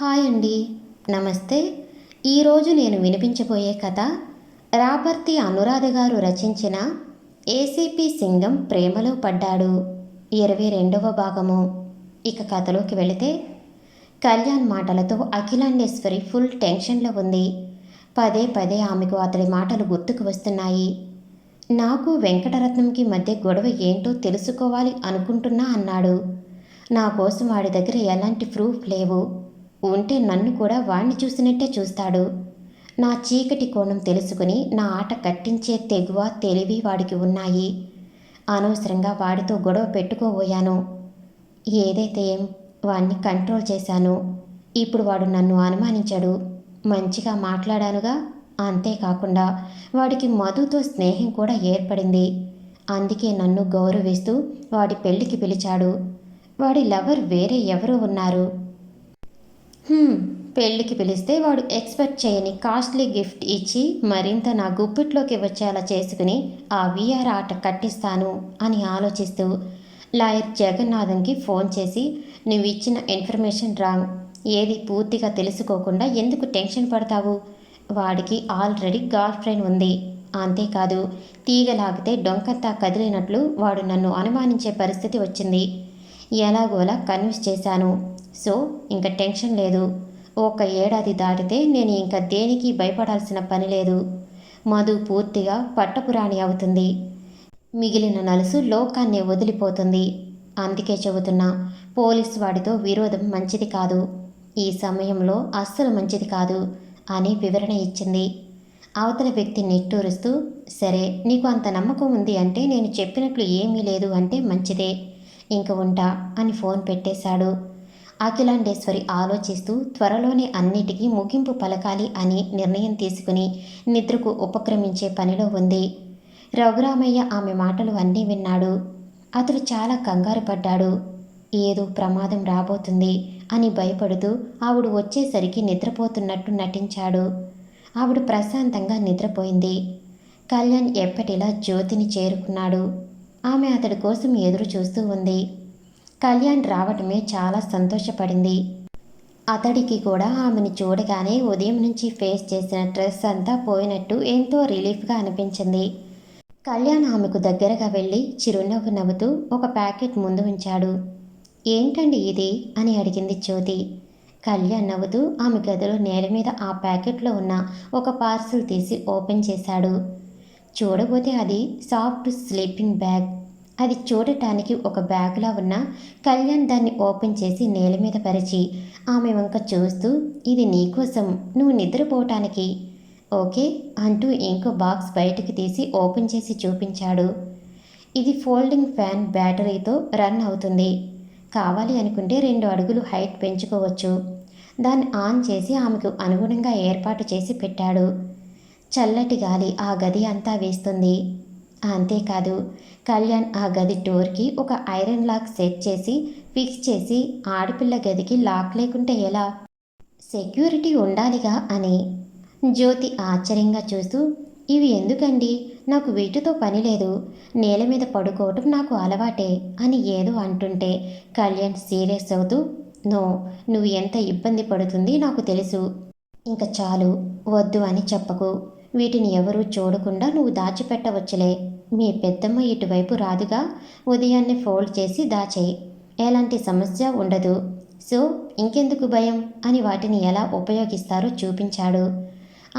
Hi అండి. నమస్తే. ఈరోజు నేను వినిపించబోయే కథ రాపర్తి అనురాధ గారు రచించిన ఏసీపీ సింగం ప్రేమలో పడ్డాడు ఇరవై రెండవ భాగము. ఇక కథలోకి వెళితే కళ్యాణ్ మాటలతో అఖిలాండేశ్వరి ఫుల్ టెన్షన్లో ఉంది. పదే పదే ఆమెకు అతడి మాటలు గుర్తుకు వస్తున్నాయి. నాకు వెంకటరత్నంకి మధ్య గొడవ ఏంటో తెలుసుకోవాలి అనుకుంటున్నా అన్నాడు. నా కోసం వాడి దగ్గర ఎలాంటి ప్రూఫ్ లేవు. ఉంటే నన్ను కూడా వాణ్ణి చూసినట్టే చూస్తాడు. నా చీకటి కోణం తెలుసుకుని నా ఆట కట్టించే తెగువ తెలివి వాడికి ఉన్నాయి. అనవసరంగా వాడితో గొడవ పెట్టుకోబోయాను. ఏదైతే ఏం వాణ్ణి కంట్రోల్ చేశాను ఇప్పుడు వాడు నన్ను అనుమానించాడు. మంచిగా మాట్లాడానుగా? అంతేకాకుండా వాడికి మధుతో స్నేహం కూడా ఏర్పడింది. అందుకే నన్ను గౌరవిస్తూ వాడి పెళ్ళికి పిలిచాడు. వాడి లవర్ వేరే ఎవరో ఉన్నారు. పెళ్ళికి పిలిస్తే వాడు ఎక్స్పెక్ట్ చేయని కాస్ట్లీ గిఫ్ట్ ఇచ్చి మరింత నా గుప్పిట్లోకి వచ్చేలా చేసుకుని ఆ విఆర్ ఆట కట్టిస్తాను అని ఆలోచిస్తూ లాయర్ జగన్నాథన్కి ఫోన్ చేసి నువ్వు ఇచ్చిన ఇన్ఫర్మేషన్ రాంగ్. ఏది పూర్తిగా తెలుసుకోకుండా ఎందుకు టెన్షన్ పడతావు? వాడికి ఆల్రెడీ గర్ల్ ఫ్రెండ్ ఉంది. అంతేకాదు తీగలాగితే డొంకంతా కదిలినట్లు వాడు నన్ను అనుమానించే పరిస్థితి వచ్చింది. ఎలాగోలా కన్విన్స్ చేశాను. సో ఇంకా టెన్షన్ లేదు. ఒక ఏడాది దాటితే నేను ఇంకా దేనికి భయపడాల్సిన పని లేదు. మధు పూర్తిగా పట్టపురాణి అవుతుంది. మిగిలిన నలుసు లోకాన్ని వదిలిపోతుంది. అందుకే చెబుతున్నా పోలీస్ వాడితో విరోధం మంచిది కాదు. ఈ సమయంలో అస్సలు మంచిది కాదు అని వివరణ ఇచ్చింది. అవతల వ్యక్తి నిట్టూరుస్తూ సరే నీకు అంత నమ్మకం ఉంది అంటే నేను చెప్పినట్లు ఏమీ లేదు అంటే మంచిదే. ఇంక ఉంటా అని ఫోన్ పెట్టేశాడు. అఖిలాండేశ్వరి ఆలోచిస్తూ త్వరలోనే అన్నిటికీ ముగింపు పలకాలి అని నిర్ణయం తీసుకుని నిద్రకు ఉపక్రమించే పనిలో ఉంది. రఘురామయ్య ఆమె మాటలు అన్నీ విన్నాడు. అతడు చాలా కంగారు పడ్డాడు. ఏదో ప్రమాదం రాబోతుంది అని భయపడుతూ ఆవిడ వచ్చేసరికి నిద్రపోతున్నట్టు నటించాడు. ఆవిడ ప్రశాంతంగా నిద్రపోయింది. కళ్యాణ్ ఎప్పటిలా జ్యోతిని చేరుకున్నాడు. ఆమె అతడి కోసం ఎదురు చూస్తూ ఉంది. కళ్యాణ్ రావటమే చాలా సంతోషపడింది. అతడికి కూడా ఆమెను చూడగానే ఉదయం నుంచి ఫేస్ చేసిన స్ట్రెస్ అంతా పోయినట్టు ఎంతో రిలీఫ్గా అనిపించింది. కళ్యాణ్ ఆమెకు దగ్గరగా వెళ్ళి చిరునవ్వు నవ్వుతూ ఒక ప్యాకెట్ ముందు ఉంచాడు. ఏంటండి ఇది? అని అడిగింది జ్యోతి. కళ్యాణ్ నవ్వుతూ ఆమె గదిలో నేల మీద ఆ ప్యాకెట్లో ఉన్న ఒక పార్సిల్ తీసి ఓపెన్ చేశాడు. చూడబోతే అది సాఫ్ట్ స్లీపింగ్ బ్యాగ్. అది చూడటానికి ఒక బ్యాగ్లా ఉన్న కళ్యాణ్ దాన్ని ఓపెన్ చేసి నేల మీద పరిచి ఆమె వంక చూస్తూ ఇది నీకోసం నువ్వు నిద్రపోవటానికి ఓకే అంటూ ఇంకో బాక్స్ బయటకు తీసి ఓపెన్ చేసి చూపించాడు. ఇది ఫోల్డింగ్ ఫ్యాన్ బ్యాటరీతో రన్ అవుతుంది. కావాలి అనుకుంటే రెండు అడుగులు హైట్ పెంచుకోవచ్చు. దాన్ని ఆన్ చేసి ఆమెకు అనుగుణంగా ఏర్పాటు చేసి పెట్టాడు. చల్లటి గాలి ఆ గది అంతా వేస్తుంది. అంతేకాదు కళ్యాణ్ ఆ గది డోర్కి ఒక ఐరన్ లాక్ సెట్ చేసి ఫిక్స్ చేసి ఆడపిల్ల గదికి లాక్ లేకుంటే ఎలా? సెక్యూరిటీ ఉండాలిగా అని జ్యోతి ఆశ్చర్యంగా చూస్తూ ఇవి ఎందుకండి? నాకు వీటితో పని లేదు. నేల మీద పడుకోవటం నాకు అలవాటే అని ఏదో అంటుంటే కళ్యాణ్ సీరియస్ అవుతూ నో నువ్వు ఎంత ఇబ్బంది పడుతుంది నాకు తెలుసు. ఇంక చాలు వద్దు అని చెప్పకు. వీటిని ఎవరూ చూడకుండా నువ్వు దాచిపెట్టవచ్చులే. మీ పెద్దమ్మ ఇటువైపు రాదుగా ఉదయాన్నే ఫోల్డ్ చేసి దాచేయి. ఎలాంటి సమస్య ఉండదు. సో ఇంకెందుకు భయం? అని వాటిని ఎలా ఉపయోగిస్తారో చూపించాడు.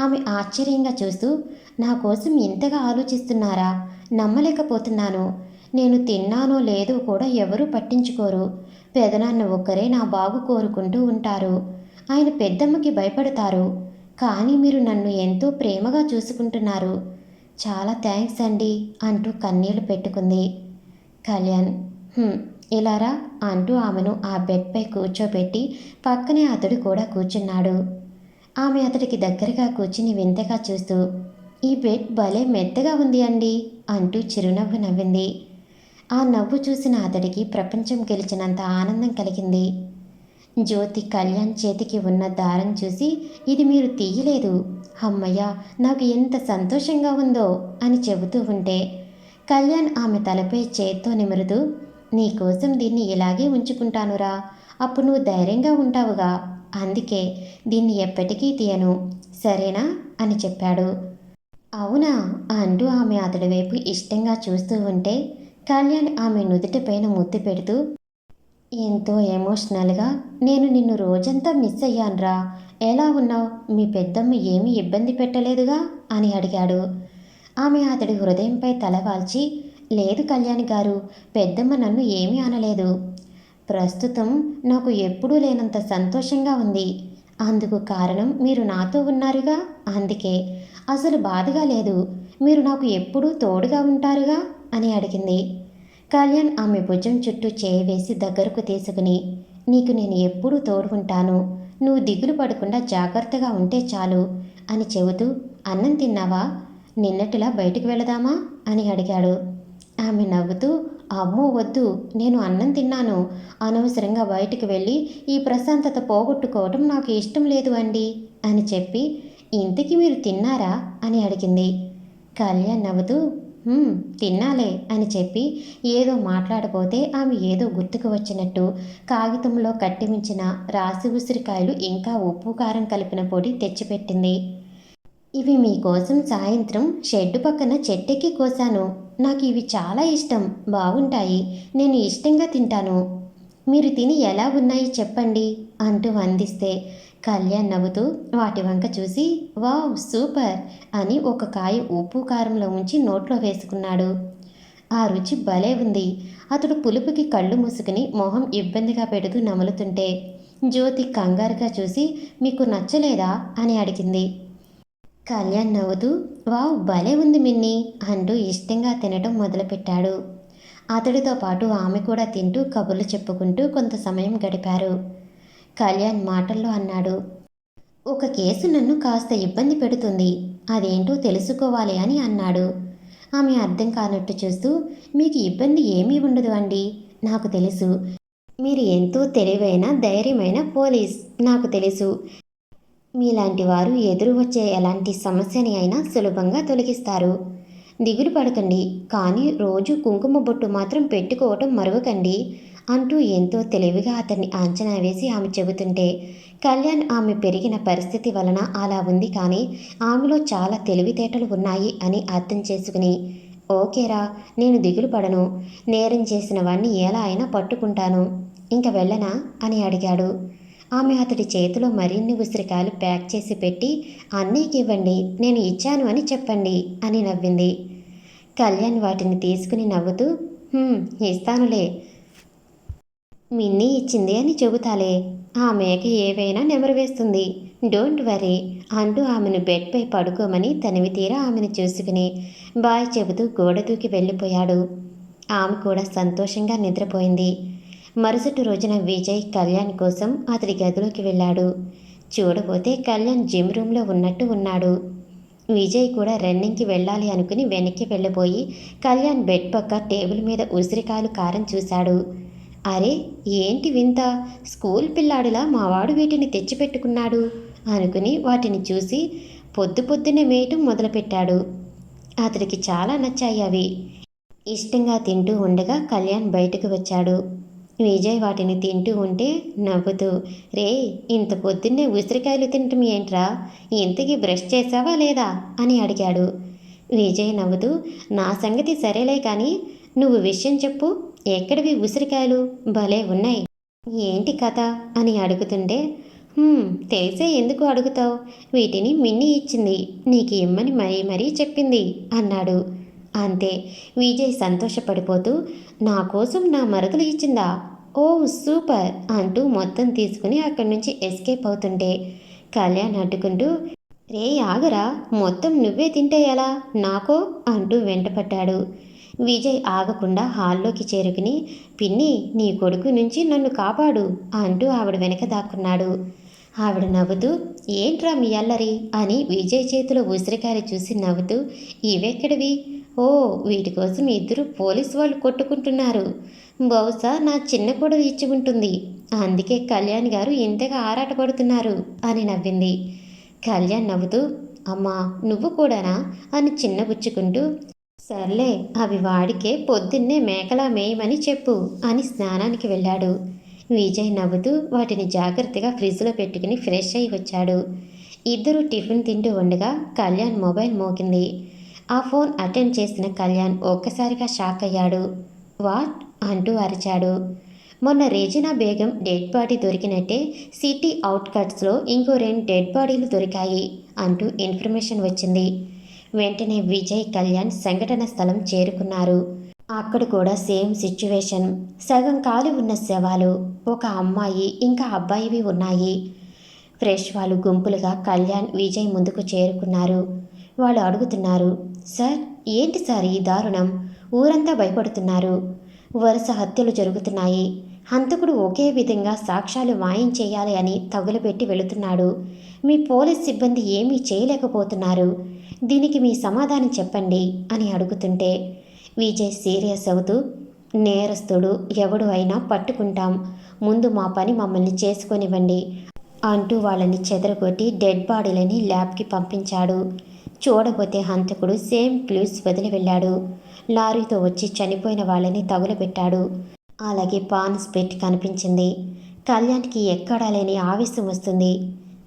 ఆమె ఆశ్చర్యంగా చూస్తూ నా కోసం ఇంతగా ఆలోచిస్తున్నారా? నమ్మలేకపోతున్నాను. నేను తిన్నానో లేదో కూడా ఎవరూ పట్టించుకోరు. పెదనాన్న ఒక్కరే నా బాగు కోరుకుంటూ ఉంటారు. ఆయన పెద్దమ్మకి భయపడతారు. కానీ మీరు నన్ను ఎంతో ప్రేమగా చూసుకుంటున్నారు. చాలా థ్యాంక్స్ అండి అంటూ కన్నీళ్ళు పెట్టుకుంది. కళ్యాణ్ ఇలారా? అంటూ ఆమెను ఆ బెడ్పై కూర్చోబెట్టి పక్కనే అతడు కూడా కూర్చున్నాడు. ఆమె అతడికి దగ్గరగా కూర్చుని వింతగా చూస్తూ ఈ బెడ్ భలే మెత్తగా ఉంది అండి అంటూ చిరునవ్వు నవ్వింది. ఆ నవ్వు చూసిన అతడికి ప్రపంచం గెలిచినంత ఆనందం కలిగింది. జ్యోతి కళ్యాణ్ చేతికి ఉన్న దారం చూసి ఇది మీరు తీయలేదు అమ్మయ్య నాకు ఎంత సంతోషంగా ఉందో అని చెబుతూ ఉంటే కళ్యాణ్ ఆమె తలపై చేత్తో నిమురుతూ నీకోసం దీన్ని ఇలాగే ఉంచుకుంటానురా అప్పుడు నువ్వు ధైర్యంగా ఉంటావుగా అందుకే దీన్ని ఎప్పటికీ తీయను సరేనా? అని చెప్పాడు. అవునా? అంటూ ఆమె అతడి వైపు ఇష్టంగా చూస్తూ ఉంటే కళ్యాణ్ ఆమె నుదుటిపైన ముద్దు పెడుతూ ఎంతో ఎమోషనల్గా నేను నిన్ను రోజంతా మిస్ అయ్యానురా ఎలా ఉన్నావు? మీ పెద్దమ్మ ఏమీ ఇబ్బంది పెట్టలేదుగా? అని అడిగాడు. ఆమె అతడి హృదయంపై తలవాల్చి లేదు కళ్యాణ్ గారు పెద్దమ్మ నన్ను ఏమీ అనలేదు. ప్రస్తుతం నాకు ఎప్పుడూ లేనంత సంతోషంగా ఉంది. అందుకు కారణం మీరు నాతో ఉన్నారుగా? అందుకే. అసలు బాధగా లేదు. మీరు నాకు ఎప్పుడూ తోడుగా ఉంటారుగా? అని అడిగింది. కళ్యాణ్ ఆమె భుజం చుట్టూ చేయి వేసి దగ్గరకు తీసుకుని నీకు నేను ఎప్పుడూ తోడుకుంటాను నువ్వు దిగులు పడకుండా జాగ్రత్తగా ఉంటే చాలు అని చెబుతూ అన్నం తిన్నావా? నిన్నటిలా బయటికి వెళదామా? అని అడిగాడు. ఆమె నవ్వుతూ అమ్మో వద్దు నేను అన్నం తిన్నాను. అనవసరంగా బయటికి వెళ్ళి ఈ ప్రశాంతత పోగొట్టుకోవటం నాకు ఇష్టం లేదు అండి అని చెప్పి ఇంతకీ మీరు తిన్నారా? అని అడిగింది. కళ్యాణ్ నవ్వుతూ తిన్నాలే అని చెప్పి ఏదో మాట్లాడబోతే ఆమె ఏదో గుర్తుకు వచ్చినట్టు కాగితంలో కట్టిమించిన రాసి ఉసిరికాయలు ఇంకా ఉప్పు కారం కలిపిన పొడి తెచ్చిపెట్టింది. ఇవి మీకోసం సాయంత్రం షెడ్డు పక్కన చెట్టెక్కి కోసాను. నాకు ఇవి చాలా ఇష్టం. బాగుంటాయి నేను ఇష్టంగా తింటాను. మీరు తిని ఎలా ఉన్నాయి చెప్పండి అంటూ అందిస్తే కళ్యాణ్ నవ్వుతూ వాటి వంక చూసి వావ్ సూపర్ అని ఒక కాయ ఉప్పు కారంలో ఉంచి నోట్లో వేసుకున్నాడు. ఆ రుచి భలే ఉంది. అతడు పులుపుకి కళ్ళు మూసుకుని మొహం ఇబ్బందిగా పెడుతూ నములుతుంటే జ్యోతి కంగారుగా చూసి మీకు నచ్చలేదా? అని అడిగింది. కళ్యాణ్ నవ్వుతూ వావ్ భలే ఉంది మిన్ని అంటూ ఇష్టంగా తినటం మొదలుపెట్టాడు. అతడితో పాటు ఆమె కూడా తింటూ కబుర్లు చెప్పుకుంటూ కొంత సమయం గడిపారు. కళ్యాణ్ మాటల్లో అన్నాడు. ఒక కేసు నన్ను కాస్త ఇబ్బంది పెడుతుంది. అదేంటో తెలుసుకోవాలి అని అన్నాడు. ఆమె అర్థం కానట్టు చూస్తూ మీకు ఇబ్బంది ఏమీ ఉండదు అండి. నాకు తెలుసు. మీరు ఎంతో తెలివైన ధైర్యమైన పోలీస్. నాకు తెలుసు. మీలాంటి వారు ఎదురు వచ్చే ఎలాంటి సమస్యని అయినా సులభంగా తొలగిస్తారు. దిగులు పడకండి. కానీ రోజు కుంకుమ బొట్టు మాత్రం పెట్టుకోవటం మరవకండి. అంటూ ఎంతో తెలివిగా అతన్ని అంచనా వేసి ఆమె చెబుతుంటే కళ్యాణ్ ఆమె పెరిగిన పరిస్థితి వలన అలా ఉంది కానీ ఆమెలో చాలా తెలివితేటలు ఉన్నాయి అని అర్థం చేసుకుని ఓకేరా నేను దిగులు పడను. నేరం చేసిన వాణ్ణి ఎలా అయినా పట్టుకుంటాను. ఇంక వెళ్ళనా? అని అడిగాడు. ఆమె అతడి చేతిలో మరిన్ని ఉసిరికాయలు ప్యాక్ చేసి పెట్టి అన్నీకి ఇవ్వండి నేను ఇచ్చాను అని చెప్పండి అని నవ్వింది. కళ్యాణ్ వాటిని తీసుకుని నవ్వుతూ ఇస్తానులే. మిన్నీ ఇచ్చింది అని చెబుతాలే. ఆ మేక ఏవైనా నెమరు వేస్తుంది డోంట్ వరీ అంటూ ఆమెను బెడ్పై పడుకోమని తనివి తీరా ఆమెను చూసుకుని బాయ్ చెబుతూ గోడ దూకి వెళ్ళిపోయాడు. ఆమె కూడా సంతోషంగా నిద్రపోయింది. మరుసటి రోజున విజయ్ కళ్యాణ్ కోసం అతడి గదిలోకి వెళ్ళాడు. చూడబోతే కళ్యాణ్ జిమ్ రూమ్లో ఉన్నట్టు ఉన్నాడు. విజయ్ కూడా రన్నింగ్కి వెళ్ళాలి అనుకుని వెనక్కి వెళ్ళిపోయి కళ్యాణ్ బెడ్ పక్క టేబుల్ మీద ఉసిరికాయలు కారం చూశాడు. అరే ఏంటి వింత? స్కూల్ పిల్లాడిలా మావాడు వీటిని తెచ్చిపెట్టుకున్నాడు అనుకుని వాటిని చూసి పొద్దు పొద్దునే మేయటం మొదలుపెట్టాడు. అతడికి చాలా నచ్చాయి అవి. ఇష్టంగా తింటూ ఉండగా కళ్యాణ్ బయటకు వచ్చాడు. విజయ్ వాటిని తింటూ ఉంటే నవ్వుతూ రే ఇంత పొద్దున్నే ఉసిరికాయలు తినటం ఏంట్రా? ఇంతకీ బ్రష్ చేసావా లేదా? అని అడిగాడు. విజయ్ నవ్వుతూ నా సంగతి సరేలే కానీ నువ్వు విషయం చెప్పు. ఎక్కడివి ఉసిరికాయలు? భలే ఉన్నాయి. ఏంటి కథ? అని అడుగుతుంటే తెలిసే ఎందుకు అడుగుతావు? వీటిని మిన్ని ఇచ్చింది. నీకు ఇమ్మని మరీ మరీ చెప్పింది అన్నాడు. అంతే. విజయ్ సంతోషపడిపోతూ నా కోసం నా మరకలు ఇచ్చిందా? Oh super! అంటూ మొత్తం తీసుకుని అక్కడి నుంచి ఎస్కేప్ అవుతుంటే కళ్యాణ్ అడ్డుకుంటూ రే ఆగరా! మొత్తం నువ్వే తింటే ఎలా? నాకో? అంటూ వెంటపడ్డాడు. విజయ్ ఆగకుండా హాల్లోకి చేరుకుని పిన్ని నీ కొడుకు నుంచి నన్ను కాపాడు అంటూ ఆవిడ వెనక దాక్కున్నాడు. ఆవిడ నవ్వుతూ ఏంట్రా మీ అల్లరి? అని విజయ్ చేతిలో ఉసిరికాయలు చూసి నవ్వుతూ ఇవెక్కడివి? ఓ వీటి కోసం ఇద్దరు పోలీస్ వాళ్ళు కొట్టుకుంటున్నారు. బహుశా నా చిన్న కొడుకు ఇచ్చి ఉంటుంది. అందుకే కళ్యాణ్ గారు ఇంతగా ఆరాటపడుతున్నారు అని నవ్వింది. కళ్యాణ్ నవ్వుతూ అమ్మా నువ్వు కూడానా? అని చిన్నబుచ్చుకుంటూ సర్లే అవి వాడికే పొద్దున్నే మేకలా మేయమని చెప్పు అని స్నానానికి వెళ్ళాడు. విజయ్ నవ్వుతూ వాటిని జాగ్రత్తగా ఫ్రిడ్జ్లో పెట్టుకుని ఫ్రెష్ అయి వచ్చాడు. ఇద్దరు టిఫిన్ తింటూ ఉండగా కళ్యాణ్ మొబైల్ మోగింది. ఆ ఫోన్ అటెండ్ చేసిన కళ్యాణ్ ఒక్కసారిగా షాక్ అయ్యాడు. వాట్? అంటూ అరిచాడు. మొన్న రేజినా బేగం డెడ్ బాడీ దొరికినట్టే సిటీ అవుట్కట్స్లో ఇంకో రెండు డెడ్ బాడీలు దొరికాయి అంటూ ఇన్ఫర్మేషన్ వచ్చింది. వెంటనే విజయ్ కళ్యాణ్ సంఘటన స్థలం చేరుకున్నారు. అక్కడ కూడా సేమ్ సిచ్యువేషన్. సగం కాలి ఉన్న శవాలు ఒక అమ్మాయి ఇంకా అబ్బాయివి ఉన్నాయి. ఫ్రెష్ వాళ్ళు గుంపులుగా కళ్యాణ్ విజయ్ ముందుకు చేరుకున్నారు. వాళ్ళు అడుగుతున్నారు సార్ ఏంటి సార్ ఈ దారుణం? ఊరంతా భయపడుతున్నారు. వరుస హత్యలు జరుగుతున్నాయి. హంతకుడు ఒకే విధంగా సాక్ష్యాలు మాయం చేయాలి అని తగులబెట్టి వెళుతున్నాడు. మీ పోలీస్ సిబ్బంది ఏమీ చేయలేకపోతున్నారు. దీనికి మీ సమాధానం చెప్పండి అని అడుగుతుంటే విజయ్ సీరియస్ అవుతూ నేరస్తుడు ఎవడు అయినా పట్టుకుంటాం. ముందు మా పని మమ్మల్ని చేసుకొనివ్వండి అంటూ వాళ్ళని చెదరగొట్టి డెడ్ బాడీలని ల్యాబ్కి పంపించాడు. చూడబోతే హంతకుడు సేమ్ క్లూస్ వదిలి వెళ్ళాడు. లారీతో వచ్చి చనిపోయిన వాళ్ళని తగులబెట్టాడు. అలాగే పాన్ స్పెట్ కనిపించింది. కళ్యాణ్కి ఎక్కడా లేని ఆవేశం వస్తుంది.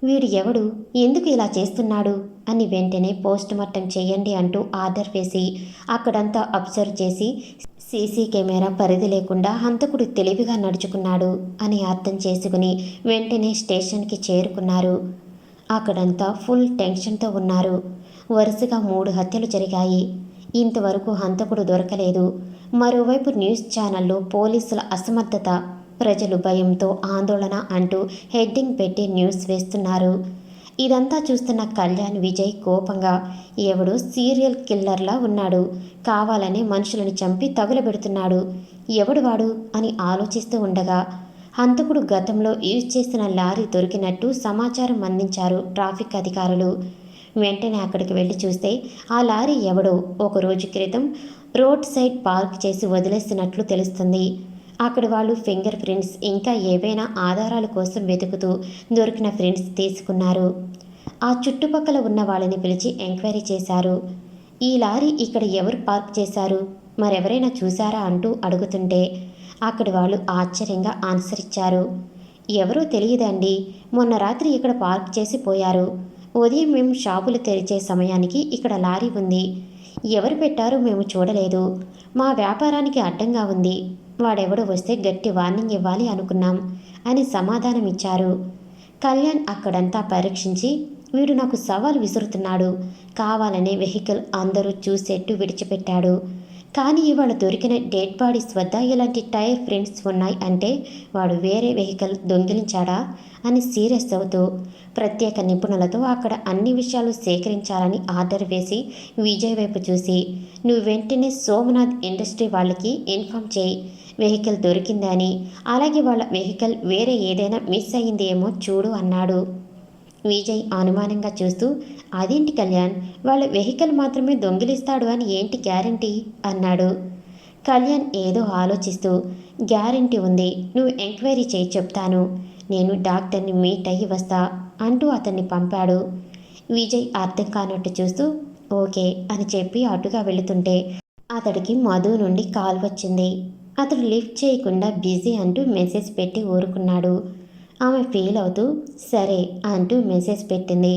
వీడు ఎవడు? ఎందుకు ఇలా చేస్తున్నాడు? అని వెంటనే పోస్ట్ మార్టం చేయండి అంటూ ఆర్డర్ వేసి అక్కడంతా అబ్జర్వ్ చేసి సీసీ కెమెరా పరిధి లేకుండా హంతకుడు తెలివిగా నడుచుకున్నాడు అని అర్థం చేసుకుని వెంటనే స్టేషన్కి చేరుకున్నారు. అక్కడంతా ఫుల్ టెన్షన్తో ఉన్నారు. వరుసగా మూడు హత్యలు జరిగాయి. ఇంతవరకు హంతకుడు దొరకలేదు. మరోవైపు న్యూస్ ఛానల్లో పోలీసుల అసమర్థత ప్రజలు భయంతో ఆందోళన అంటూ హెడ్డింగ్ పెట్టి న్యూస్ వేస్తున్నారు. ఇదంతా చూస్తున్న కళ్యాణ్ విజయ్ కోపంగా ఎవడు సీరియల్ కిల్లర్లా ఉన్నాడు. కావాలనే మనుషులను చంపి తగులబెడుతున్నాడు. ఎవడు వాడు? అని ఆలోచిస్తూ ఉండగా హంతకుడు గతంలో యూజ్ చేసిన లారీ దొరికినట్టు సమాచారం అందించారు ట్రాఫిక్ అధికారులు. వెంటనే అక్కడికి వెళ్ళి చూస్తే ఆ లారీ ఎవడో ఒక రోజు క్రితం రోడ్ సైడ్ పార్క్ చేసి వదిలేసినట్లు తెలుస్తుంది. అక్కడ వాళ్ళు ఫింగర్ ప్రింట్స్ ఇంకా ఏవైనా ఆధారాల కోసం వెతుకుతూ దొరికిన ప్రింట్స్ తీసుకున్నారు. ఆ చుట్టుపక్కల ఉన్న వాళ్ళని పిలిచి ఎంక్వైరీ చేశారు. ఈ లారీ ఇక్కడ ఎవరు పార్క్ చేశారు? మరెవరైనా చూశారా అంటూ అడుగుతుంటే అక్కడి వాళ్ళు ఆశ్చర్యంగా ఆన్సర్ ఇచ్చారు. ఎవరో తెలియదండి. మొన్న రాత్రి ఇక్కడ పార్క్ చేసి పోయారు. ఉదయం మేము షాపులు తెరిచే సమయానికి ఇక్కడ లారీ ఉంది. ఎవరు పెట్టారో మేము చూడలేదు. మా వ్యాపారానికి అడ్డంగా ఉంది. వాడెవడో వస్తే గట్టి వార్నింగ్ ఇవ్వాలి అనుకున్నాం అని సమాధానం ఇచ్చారు కళ్యాణ్ అక్కడంతా పరీక్షించి వీడు నాకు సవాల్ విసురుతున్నాడు. కావాలనే వెహికల్ అందరూ చూసేట్టు విడిచిపెట్టాడు. కానీ ఇవాళ దొరికిన డెడ్ బాడీస్ వద్ద ఇలాంటి టైర్ ఫ్రెండ్స్ ఉన్నాయి అంటే వాడు వేరే వెహికల్ దొంగిలించాడా అని సీరియస్ అవుతూ ప్రత్యేక నిపుణులతో అక్కడ అన్ని విషయాలు సేకరించాలని ఆర్డర్ వేసి విజయ్ వైపు చూసి నువ్వు వెంటనే సోమనాథ్ ఇండస్ట్రీ వాళ్ళకి ఇన్ఫామ్ చేయి. వెహికల్ దొరికిందని అలాగే వాళ్ళ వెహికల్ వేరే ఏదైనా మిస్ అయిందేమో చూడు అన్నాడు. విజయ్ అనుమానంగా చూస్తూ అదేంటి కళ్యాణ్? వాళ్ళ వెహికల్ మాత్రమే దొంగిలిస్తాడు అని ఏంటి గ్యారంటీ? అన్నాడు. కళ్యాణ్ ఏదో ఆలోచిస్తూ గ్యారంటీ ఉంది నువ్వు ఎంక్వైరీ చేయి చెప్తాను. నేను డాక్టర్ని మీట్ అయ్యి వస్తా అంటూ అతన్ని పంపాడు. విజయ్ అర్థం కానట్టు చూస్తూ ఓకే అని చెప్పి అటుగా వెళుతుంటే అతడికి మధు నుండి కాల్ వచ్చింది. అతడు లిఫ్ట్ చేయకుండా బిజీ అంటూ మెసేజ్ పెట్టి ఊరుకున్నాడు. ఆమె ఫీల్ అవుతూ సరే అంటూ మెసేజ్ పెట్టింది.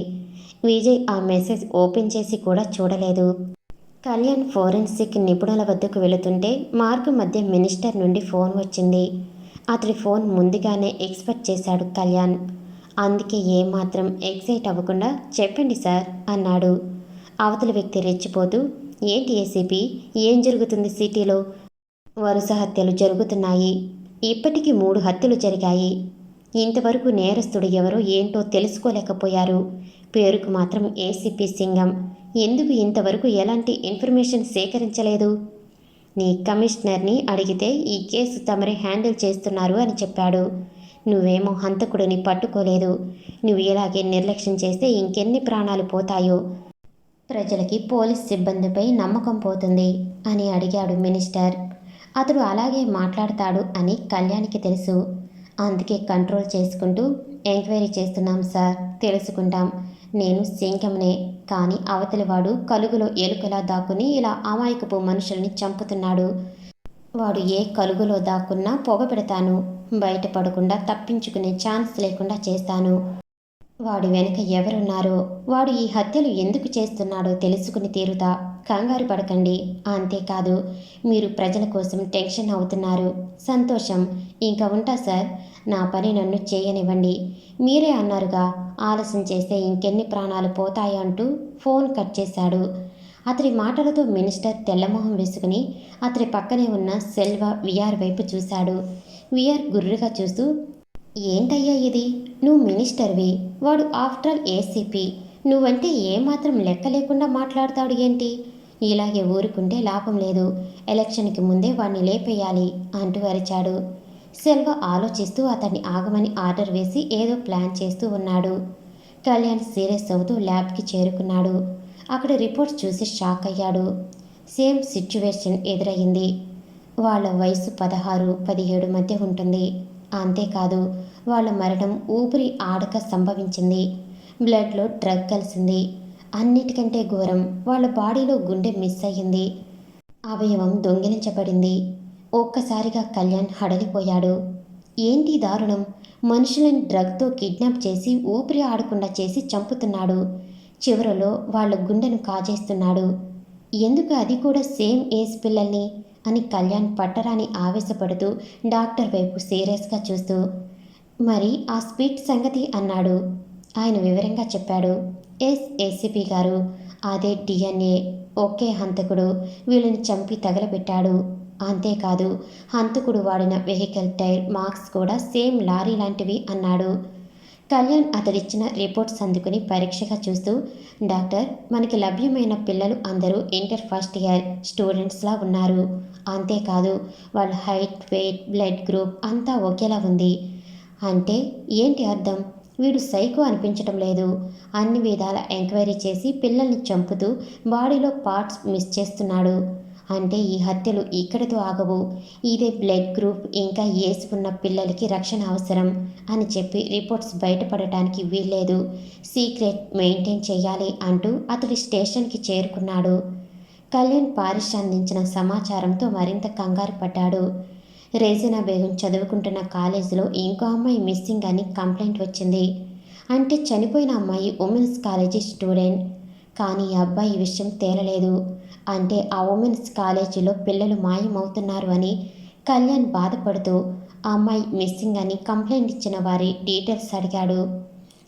విజయ్ ఆ మెసేజ్ ఓపెన్ చేసి కూడా చూడలేదు. కళ్యాణ్ ఫోరెన్సిక్ నిపుణుల వద్దకు వెళుతుంటే మార్క్ మధ్య మినిస్టర్ నుండి ఫోన్ వచ్చింది. అతడి ఫోన్ ముందుగానే ఎక్స్పెక్ట్ చేశాడు కళ్యాణ్. అందుకే ఏమాత్రం ఎక్సైట్ అవ్వకుండా చెప్పండి సార్ అన్నాడు. అవతలి వ్యక్తి రెచ్చిపోతూ ఏంటి ఏసీపీ? ఏం జరుగుతుంది సిటీలో? వరుస హత్యలు జరుగుతున్నాయి. ఇప్పటికీ మూడు హత్యలు జరిగాయి. ఇంతవరకు నేరస్తుడు ఎవరో ఏంటో తెలుసుకోలేకపోయారు. పేరుకు మాత్రం ఏసీపీ సింగం. ఎందుకు ఇంతవరకు ఎలాంటి ఇన్ఫర్మేషన్ సేకరించలేదు? నీ కమిషనర్ని అడిగితే ఈ కేసు తమరే హ్యాండిల్ చేస్తున్నారు అని చెప్పాడు. నువ్వేమో హంతకుడిని పట్టుకోలేదు. నువ్వు ఇలాగే నిర్లక్ష్యం చేస్తే ఇంకెన్ని ప్రాణాలు పోతాయో? ప్రజలకి పోలీస్ సిబ్బందిపై నమ్మకం పోతుంది అని అడిగాడు మినిస్టర్. అతడు అలాగే మాట్లాడతాడు అని కళ్యాణ్కి తెలుసు. అందుకే కంట్రోల్ చేసుకుంటూ ఎంక్వైరీ చేస్తున్నాం సార్ తెలుసుకుంటాం. నేను సింగంనే కానీ అవతలివాడు కలుగులో ఎలుకలా దాక్కుని ఇలా అమాయకపు మనుషుల్ని చంపుతున్నాడు. వాడు ఏ కలుగులో దాక్కున్నా పొగ పెడతాను. బయటపడకుండా తప్పించుకునే ఛాన్స్ లేకుండా చేస్తాను. వాడు వెనుక ఎవరున్నారో వాడు ఈ హత్యలు ఎందుకు చేస్తున్నాడో తెలుసుకుని తీరుతా. కంగారు పడకండి. అంతేకాదు మీరు ప్రజల కోసం టెన్షన్ అవుతున్నారు. సంతోషం. ఇంకా ఉంటా సార్. నా పని నన్ను చేయనివ్వండి. మీరే అన్నారుగా ఆలస్యం చేస్తే ఇంకెన్ని ప్రాణాలు పోతాయి అంటూ ఫోన్ కట్ చేశాడు. అతడి మాటలతో మినిస్టర్ తెల్లమొహం వేసుకుని అతడి పక్కనే ఉన్న సెల్వ విఆర్ వైపు చూశాడు. విఆర్ గుర్రుగా చూస్తూ ఏంటయ్యా ఇది? నువ్వు మినిస్టర్వి. వాడు ఆఫ్టర్ ఆల్ ఏసీపీ నువ్వంటే ఏమాత్రం లెక్క లేకుండా మాట్లాడతాడు ఏంటి? ఇలాగే ఊరుకుంటే లాభం లేదు. ఎలక్షన్కి ముందే వాడిని లేపేయాలి అంటూ అరిచాడు. సెల్వ ఆలోచిస్తూ అతన్ని ఆగమని ఆర్డర్ వేసి ఏదో ప్లాన్ చేస్తూ ఉన్నాడు. కళ్యాణ్ సీరియస్ అవుతూ ల్యాబ్కి చేరుకున్నాడు. అక్కడ రిపోర్ట్స్ చూసి షాక్ అయ్యాడు. సేమ్ సిచ్యువేషన్ ఎదురయ్యింది. వాళ్ళ వయసు పదహారు పదిహేడు మధ్య ఉంటుంది. అంతేకాదు వాళ్ళ మరణం ఊపిరి ఆడక సంభవించింది. బ్లడ్లో డ్రగ్ కలిసింది. అన్నిటికంటే ఘోరం వాళ్ళ బాడీలో గుండె మిస్ అయ్యింది. అవయవం దొంగిలించబడింది. ఒక్కసారిగా కళ్యాణ్ హడలిపోయాడు. ఏంటి దారుణం? మనుషులను డ్రగ్తో కిడ్నాప్ చేసి ఊపిరి ఆడకుండా చేసి చంపుతున్నాడు. చివరలో వాళ్ళ గుండెను కాజేస్తున్నాడు. ఎందుకు అది కూడా సేమ్ ఏజ్ పిల్లల్ని? అని కళ్యాణ్ పట్టరాని ఆవేశపడుతూ డాక్టర్ వైపు సీరియస్గా చూస్తూ మరి ఆ స్పీడ్ సంగతి? అన్నాడు. ఆయన వివరంగా చెప్పాడు. ఎస్ ఏసీపీ గారు. అదే డిఎన్ఏ. ఒకే హంతకుడు. వీళ్ళని చంపి తగలబెట్టాడు. అంతేకాదు హంతకుడు వాడిన వెహికల్ టైర్ మార్క్స్ కూడా సేమ్ లారీ లాంటివి అన్నాడు. కళ్యాణ్ అతడిచ్చిన రిపోర్ట్స్ అందుకుని పరీక్షగా చూస్తూ డాక్టర్ మనకి లభ్యమైన పిల్లలు అందరూ ఇంటర్ ఫస్ట్ ఇయర్ స్టూడెంట్స్లా ఉన్నారు. అంతేకాదు వాళ్ళ హైట్ వెయిట్ బ్లడ్ గ్రూప్ అంతా ఒకేలా ఉంది. అంటే ఏంటి అర్థం? వీడు సైకో అనిపించటం లేదు. అన్ని విధాల ఎంక్వైరీ చేసి పిల్లల్ని చంపుతూ బాడీలో పార్ట్స్ మిస్ చేస్తున్నాడు. అంటే ఈ హత్యలు ఇక్కడితో ఆగవు. ఇదే బ్లడ్ గ్రూప్ ఇంకా ఏసి ఉన్న పిల్లలకి రక్షణ అవసరం అని చెప్పి రిపోర్ట్స్ బయటపడటానికి వీల్లేదు. సీక్రెట్ మెయింటైన్ చేయాలి అంటూ అతడి స్టేషన్కి చేరుకున్నాడు. కళ్యాణ్ పారిష్ అందించిన సమాచారంతో మరింత కంగారు పడ్డాడు. రేజినా బేగం చదువుకుంటున్న కాలేజీలో ఇంకో అమ్మాయి మిస్సింగ్ అని కంప్లైంట్ వచ్చింది. అంటే చనిపోయిన అమ్మాయి ఉమెన్స్ కాలేజీ స్టూడెంట్. కానీ ఈ అబ్బాయి విషయం తేలలేదు. అంటే ఆ ఉమెన్స్ కాలేజీలో పిల్లలు మాయమవుతున్నారు అని కళ్యాణ్ బాధపడుతూ ఆ అమ్మాయి మిస్సింగ్ అని కంప్లైంట్ ఇచ్చిన వారి డీటెయిల్స్ అడిగాడు.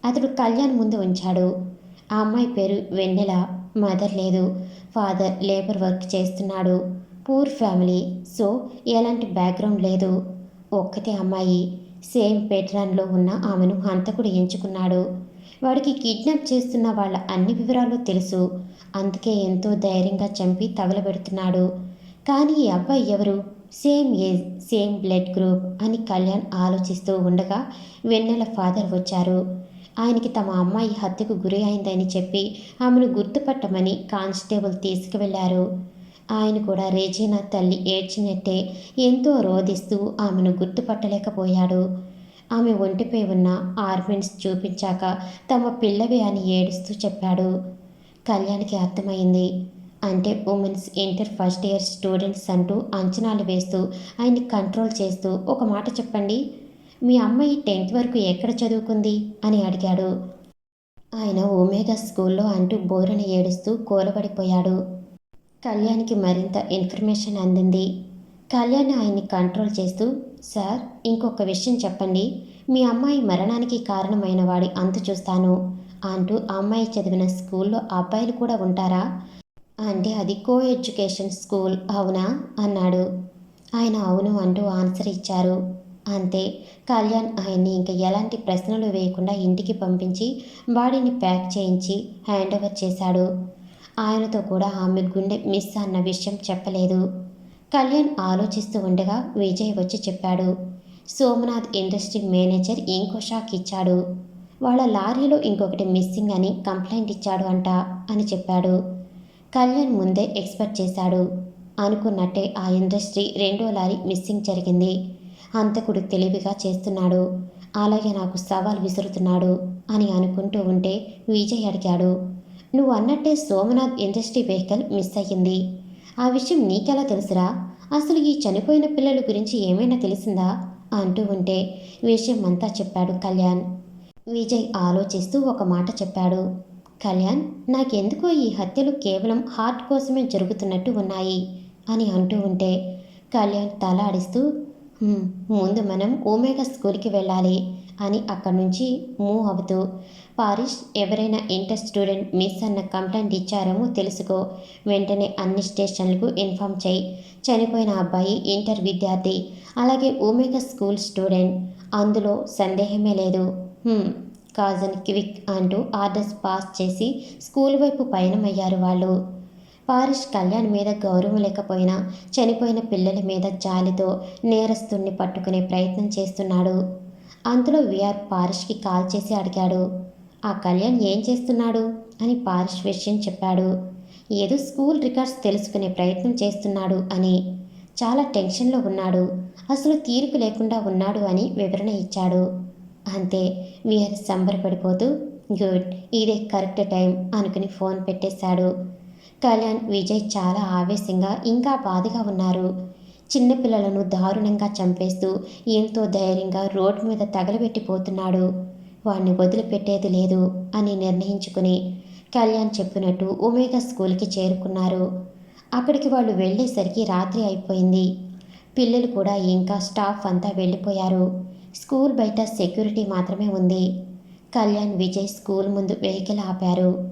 అతడు కళ్యాణ్ ముందు ఉంచాడు. ఆ అమ్మాయి పేరు వెన్నెల. మదర్ లేదు. ఫాదర్ లేబర్ వర్క్ చేస్తున్నాడు. Poor family. సో ఎలాంటి బ్యాక్గ్రౌండ్ లేదు. ఒక్కతే అమ్మాయి. సేమ్ పెట్రాన్లో ఉన్న ఆమెను హంతకుడు ఎంచుకున్నాడు. వాడికి కిడ్నాప్ చేస్తున్న వాళ్ళ అన్ని వివరాలు తెలుసు. అందుకే ఎంతో ధైర్యంగా చంపి తగలబెడుతున్నాడు. కానీ ఈ అబ్బాయి ఎవరు? Same age same blood group అని కళ్యాణ్ ఆలోచిస్తూ ఉండగా వెన్నెల ఫాదర్ వచ్చారు. ఆయనకి తమ అమ్మాయి హత్యకు గురి అయిందని చెప్పి ఆమెను గుర్తుపట్టమని కానిస్టేబుల్ తీసుకువెళ్ళారు. ఆయన కూడా రేజీనా తల్లి ఏడ్చినట్టే ఎంతో రోధిస్తూ ఆమెను గుర్తుపట్టలేకపోయాడు. ఆమె ఒంటిపై ఉన్న ఆర్మెంట్స్ చూపించాక తమ పిల్లవి అని ఏడుస్తూ చెప్పాడు. కళ్యాణ్కి అర్థమైంది అంటే women's inter first year students అంటూ అంచనాలు వేస్తూ ఆయన్ని కంట్రోల్ చేస్తూ ఒక మాట చెప్పండి. మీ అమ్మాయి టెన్త్ వరకు ఎక్కడ చదువుకుంది? అని అడిగాడు. ఆయన ఒమేగా స్కూల్లో అంటూ బోరన ఏడుస్తూ కూలబడిపోయాడు. కళ్యాణ్కి మరింత ఇన్ఫర్మేషన్ అందింది. కళ్యాణ్ ఆయన్ని కంట్రోల్ చేస్తూ సార్ ఇంకొక విషయం చెప్పండి. మీ అమ్మాయి మరణానికి కారణమైన వాడి అంతు చూస్తాను. అంటూ అమ్మాయి చదివిన స్కూల్లో అబ్బాయిలు కూడా ఉంటారా? అంటే అది కో ఎడ్యుకేషన్ స్కూల్ అవునా? అన్నాడు. ఆయన అవును అంటూ ఆన్సర్ ఇచ్చారు. అంతే. కళ్యాణ్ ఆయన్ని ఇంకా ఎలాంటి ప్రశ్నలు వేయకుండా ఇంటికి పంపించి బాడీని ప్యాక్ చేయించి హ్యాండ్ ఓవర్ చేశాడు. ఆయనతో కూడా ఆమె గుండె మిస్ అన్న విషయం చెప్పలేదు. కళ్యాణ్ ఆలోచిస్తూ ఉండగా విజయ్ వచ్చి చెప్పాడు. సోమనాథ్ ఇండస్ట్రీ మేనేజర్ ఇంకో షాక్ ఇచ్చాడు. వాళ్ళ లారీలో ఇంకొకటి మిస్సింగ్ అని కంప్లైంట్ ఇచ్చాడు అంట అని చెప్పాడు. కళ్యాణ్ ముందే ఎక్స్పెక్ట్ చేశాడు. అనుకున్నట్టే ఆ ఇండస్ట్రీ రెండో లారీ మిస్సింగ్ జరిగింది. అంతకుడు తెలివిగా చేస్తున్నాడు. అలాగే నాకు సవాల్ విసురుతున్నాడు అని అనుకుంటూ ఉంటే విజయ్ అడిగాడు. నువ్వు అన్నట్టే సోమనాథ్ ఇండస్ట్రీ వెహికల్ మిస్ అయ్యింది. ఆ విషయం నీకెలా తెలుసురా? అసలు ఈ చనిపోయిన పిల్లల గురించి ఏమైనా తెలిసిందా? అంటూ ఉంటే విషయం అంతా చెప్పాడు కళ్యాణ్. విజయ్ ఆలోచిస్తూ ఒక మాట చెప్పాడు. కళ్యాణ్ నాకెందుకో ఈ హత్యలు కేవలం హార్ట్ కోసమే జరుగుతున్నట్టు ఉన్నాయి అని అంటూ ఉంటే కళ్యాణ్ తల ఆడిస్తూ ముందు మనం ఓమేగా స్కూల్కి వెళ్ళాలి అని అక్కడి నుంచి మూవ్ అవుతూ పారిష్ ఎవరైనా ఇంటర్ స్టూడెంట్ మిస్ అన్న కంప్లైంట్ ఇచ్చారేమో తెలుసుకో. వెంటనే అన్ని స్టేషన్లకు ఇన్ఫామ్ చేయి. చనిపోయిన అబ్బాయి ఇంటర్ విద్యార్థి అలాగే ఓమేగా స్కూల్ స్టూడెంట్. అందులో సందేహమే లేదు. కాజన్ క్విక్ అంటూ ఆర్డర్స్ పాస్ చేసి స్కూల్ వైపు పయనమయ్యారు వాళ్ళు. పారిష్ కళ్యాణ్ మీద గౌరవం లేకపోయినా చనిపోయిన పిల్లల మీద జాలితో నేరస్తుణ్ణి పట్టుకునే ప్రయత్నం చేస్తున్నాడు. అంతలో విఆర్ పారిష్కి కాల్ చేసి అడిగాడు ఆ కళ్యాణ్ ఏం చేస్తున్నాడు? అని పారిష్ విషయం చెప్పాడు. ఏదో స్కూల్ రికార్డ్స్ తెలుసుకునే ప్రయత్నం చేస్తున్నాడు అని. చాలా టెన్షన్లో ఉన్నాడు. అసలు తీరుకు లేకుండా ఉన్నాడు అని వివరణ ఇచ్చాడు. అంతే. విఆర్ సంబరపడిపోతూ గుడ్ ఇదే కరెక్ట్ టైం అనుకుని ఫోన్ పెట్టేశాడు. కళ్యాణ్ విజయ్ చాలా ఆవేశంగా ఇంకా బాధగా ఉన్నారు. చిన్నపిల్లలను దారుణంగా చంపేస్తూ ఎంతో ధైర్యంగా రోడ్డు మీద తగలబెట్టిపోతున్నాడు. వాడిని వదిలిపెట్టేది లేదు అని నిర్ణయించుకుని కళ్యాణ్ చెప్పినట్టు ఒమేగా స్కూల్కి చేరుకున్నారు. అక్కడికి వాళ్ళు వెళ్ళేసరికి రాత్రి అయిపోయింది. పిల్లలు కూడా ఇంకా స్టాఫ్ అంతా వెళ్ళిపోయారు. స్కూల్ బయట సెక్యూరిటీ మాత్రమే ఉంది. కళ్యాణ్ విజయ్ స్కూల్ ముందు వెహికల్ ఆపారు.